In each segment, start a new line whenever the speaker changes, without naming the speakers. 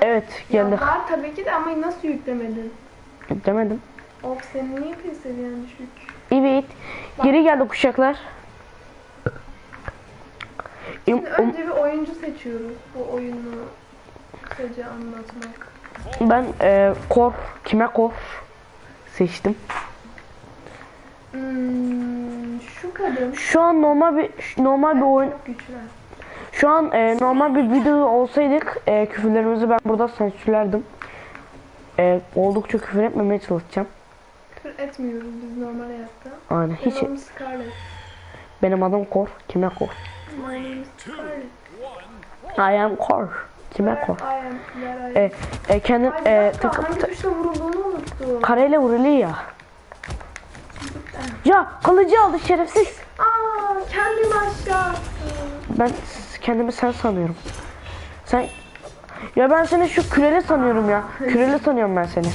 Evet
Ya
geldi.
var tabii ki de ama nasıl yüklemedin?
Demedim.
Of senin niye pil seviyen düşük?
Evet. Geri geldi kuşaklar. İm-
Şimdi önce bir oyuncu seçiyoruz. Bu oyunu kısaca anlatmak.
Ben e, kor, kime kor seçtim.
Hmm, şu kadın
Şu an normal bir normal bir oyun.
çok güçlü.
Şu an e, normal bir video olsaydık e, küfürlerimizi ben burada sansürlerdim. E, oldukça küfür etmemeye çalışacağım.
Küfür etmiyoruz biz normal hayatta.
Aynen hiç.
Benim adım Scarlett.
Benim adım kor, kime kor.
My name is Scarlett.
I am kor, kime kor.
I am.
E, e, kendim
Ay,
e, takım
hangi tuşla vurulduğunu unuttum.
kareyle vuruluyor ya. Ya kılıcı aldı şerefsiz.
Aa, kendim aşağı attım.
Ben kendimi sen sanıyorum. Sen ya ben seni şu küreli sanıyorum ya. Küreli sanıyorum ben seni.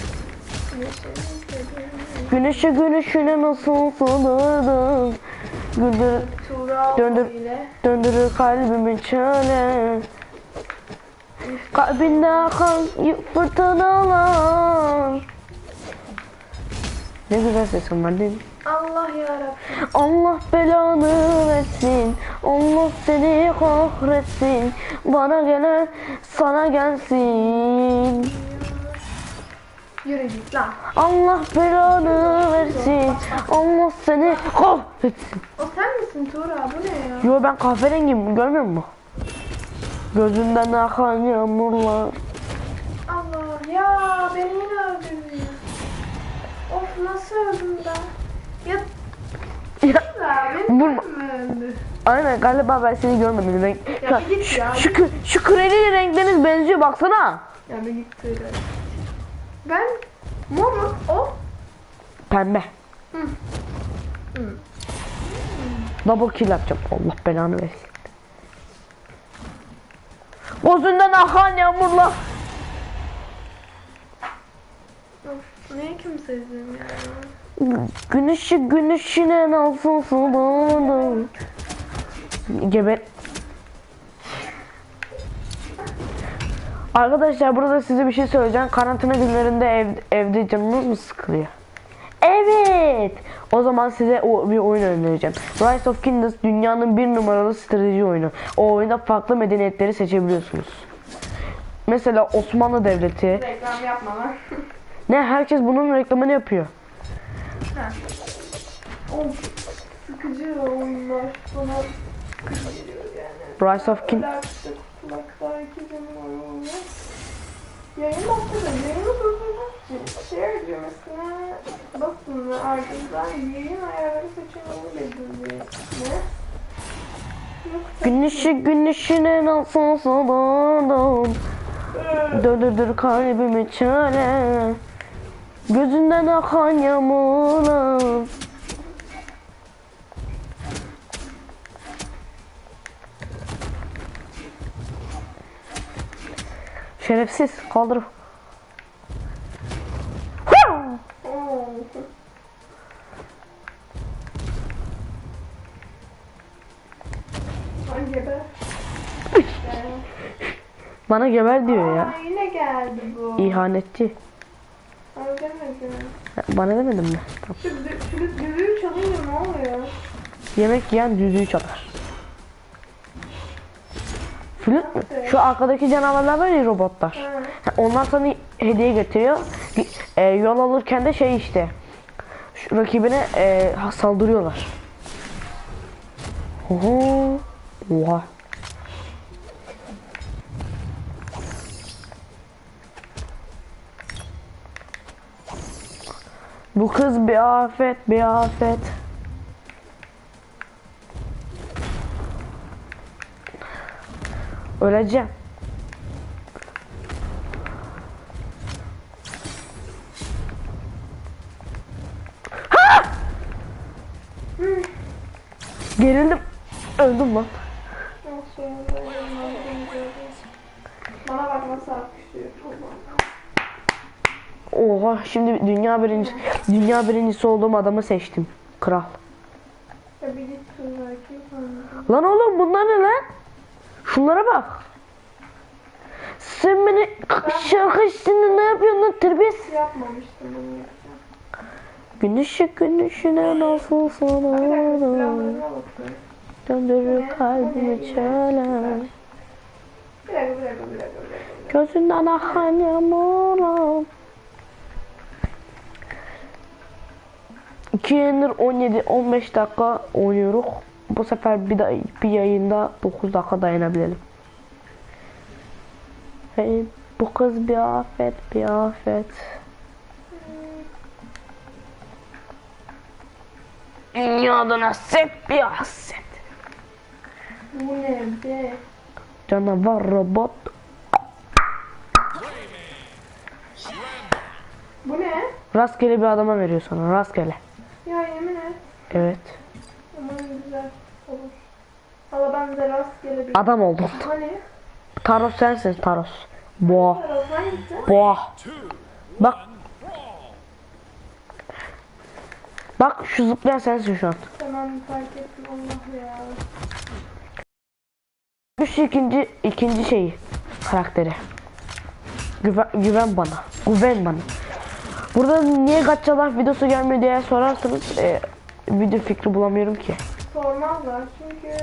Güneşe güneşine nasıl sığdırdın Güldür,
Tuğra
Döndür. döndürür kalbimin çöle Kalbinde akan fırtınalar Ne güzel sesin var değil mi?
Allah yarabbim.
Allah belanı versin Allah seni kahretsin Bana gelen sana gelsin
Yürü git lan.
Allah belanı versin Allah seni kahretsin
O sen misin Tuğra? Bu ne ya?
Yo ben kahverengiyim görmüyor musun? Gözünden akan yağmurlar
Allah ya beni yine öldürdü ya. Of nasıl öldüm ben? Ya
Vurma. Aynen galiba ben seni görmedim. Renk...
Ya bir git
şu,
ya.
şu, şu kreli renkleriniz benziyor baksana.
Ya bir git Tuğra. Ben morum o.
Pembe.
Hı. Hı.
Double kill yapacağım. Allah belanı versin. Gözünden akan yağmurlar.
Niye kimseydim ya?
Güneşi güneşine nasıl suladın. Geber. Arkadaşlar burada size bir şey söyleyeceğim. Karantina günlerinde ev, evde canınız mı sıkılıyor? Evet. O zaman size o, bir oyun önereceğim. Rise of Kingdoms dünyanın bir numaralı strateji oyunu. O oyunda farklı medeniyetleri seçebiliyorsunuz. Mesela Osmanlı Devleti.
Reklam yapma lan.
Ne herkes bunun reklamını yapıyor.
of sıkıcı oyunlar. Bana geliyor yani.
Rise of King
kulakta herkesin oyunu. Yayın share düğmesine basın ve ardından ayarları seçeneğini belirleyin.
Suladın Döndürdür kalbimi çare Gözünden akan yağmurlar Şerefsiz kaldır. Bana geber diyor ya.
Aa, yine geldi bu.
İhanetçi.
Öldürmedim.
Bana demedin mi? Tamam.
Şu, şu düdüğü çalınca ne oluyor?
Yemek yiyen düdüğü çalar. Flüt mü? Şu arkadaki canavarlar var ya robotlar.
Ha.
Onlar sana hediye getiriyor. E, yol alırken de şey işte. Şu rakibine e, saldırıyorlar. Oho. Oha. Bu kız bir afet, bir afet. Öleceğim. Gerildim. Öldüm lan.
Bana bak nasıl alkışlıyor.
Oha şimdi dünya birinci dünya birincisi olduğum adamı seçtim. Kral. Lan oğlum bunlar ne lan? Şunlara bak. Sen beni şarkı ne yapıyorsun lan terbiyesiz?
Yapmamıştım bunu yapacağım.
Gün ışık gün ışığına nasıl sana. Döndürür kalbimi çöle. Gözünden akan yağmurlar 2 yıldır 17-15 dakika oynuyoruz. Bu sefer bir, da, bir yayında 9 dakika dayanabilelim. Hey, bu kız bir afet, bir afet. Dünyada set bir haset.
Bu ne be?
Canavar robot.
Bu ne?
Rastgele bir adama veriyor sana, rastgele.
Ya yemin et.
Evet.
Umarım güzel olur. Valla ben de rastgele bir...
Adam oldun.
Hani?
Taros sensin Taros. Boğa. Boğa. Bak. Bak şu zıplayan sensin şu an.
Tamam fark ettim Allah ya.
Şu ikinci, ikinci şeyi. Karakteri. Güven, güven bana. Güven bana. Burada niye Gatchalar videosu gelmiyor diye sorarsanız e, video fikri bulamıyorum ki.
Sormazlar çünkü...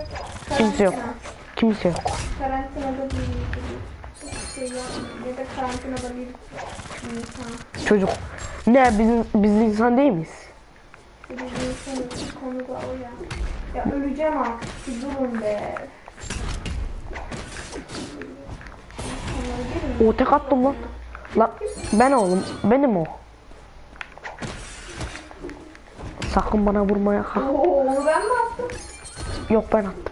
Kimse yok.
karantina.
Kimse yok.
Karantinada bir hiçbir şey. Ya da karantinada bir insan.
Çocuk. Ne biz, biz insan değil miyiz?
Bir insanın konu da o ya. Ya öleceğim artık. Bir durun be.
O tek attım lan. Lan ben oğlum. Benim o. Sakın bana vurmaya kalk.
Oo, onu ben mi attım?
Yok ben attım.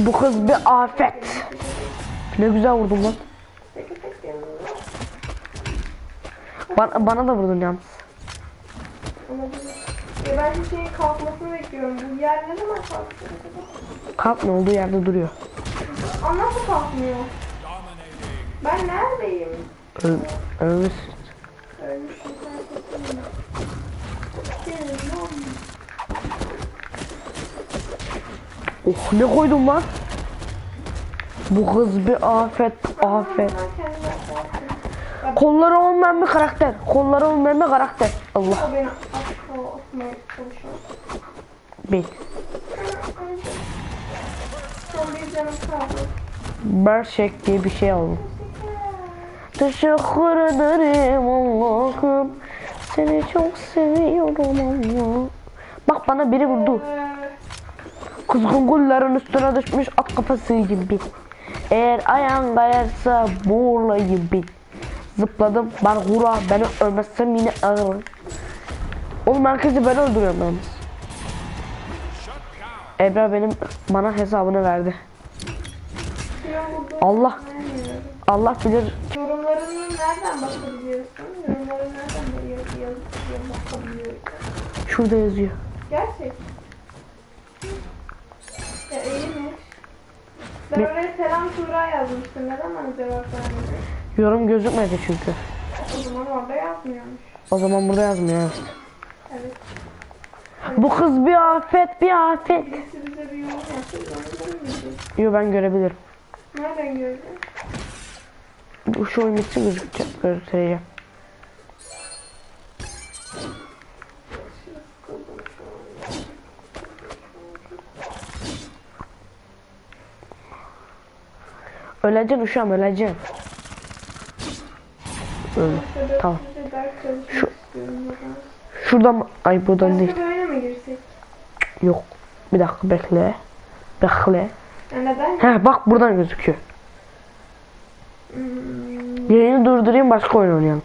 Bu kız bir afet. Ne güzel vurdun lan. Bana, bana da vurdun yalnız.
Ya ben şu şeyin kalkmasını bekliyorum. Bu yer ne zaman kalkacak?
Kalkmıyor olduğu yerde duruyor.
Aa nasıl kalkmıyor? Ben neredeyim?
Öl, ölmüş.
Ölmüşüm sen kesin. Gelin lan.
Oh ne koydum lan? Bu kız bir afet, afet. Kolları olmayan bir karakter. Kolları olmayan bir karakter. Allah bil. Berşek diye bir şey aldım. Teşekkür ederim Allah'ım. Seni çok seviyorum Allah. Bak bana biri vurdu. Kuzgun gulların üstüne düşmüş at kafası gibi. Eğer ayağın kayarsa boğula gibi. Zıpladım ben hura beni ölmezsem yine ağırım. Oğlum herkesi ben öldürüyorum yalnız. Ebra benim bana hesabını verdi. Allah. Allah bilir
Yorumlarını nereden bakabiliyorsun? Yorumları nereden bakabiliyorsun?
şurada yazıyor.
Gerçek. Ben
Ne?
oraya selam Tuğra yazmıştım. Neden bana cevap vermedin?
Yorum gözükmedi çünkü.
O zaman orada yazmıyormuş.
O zaman burada yazmıyor evet. Bu kız bir afet bir afet.
Birisi bize bir yorum yaptı.
Yo ben görebilirim.
Nereden gördün?
Bu şu oyun bitsin gözükecek göstereceğim. Öleceksin uşağım öleceksin. Öyle. Tamam. Şu-. Şuradan? Ay buradan değil. Yok. Bir dakika bekle. Bekle.
Neden?
He bak buradan gözüküyor.
Hmm,
Yayını durdurayım başka oyun oynayalım.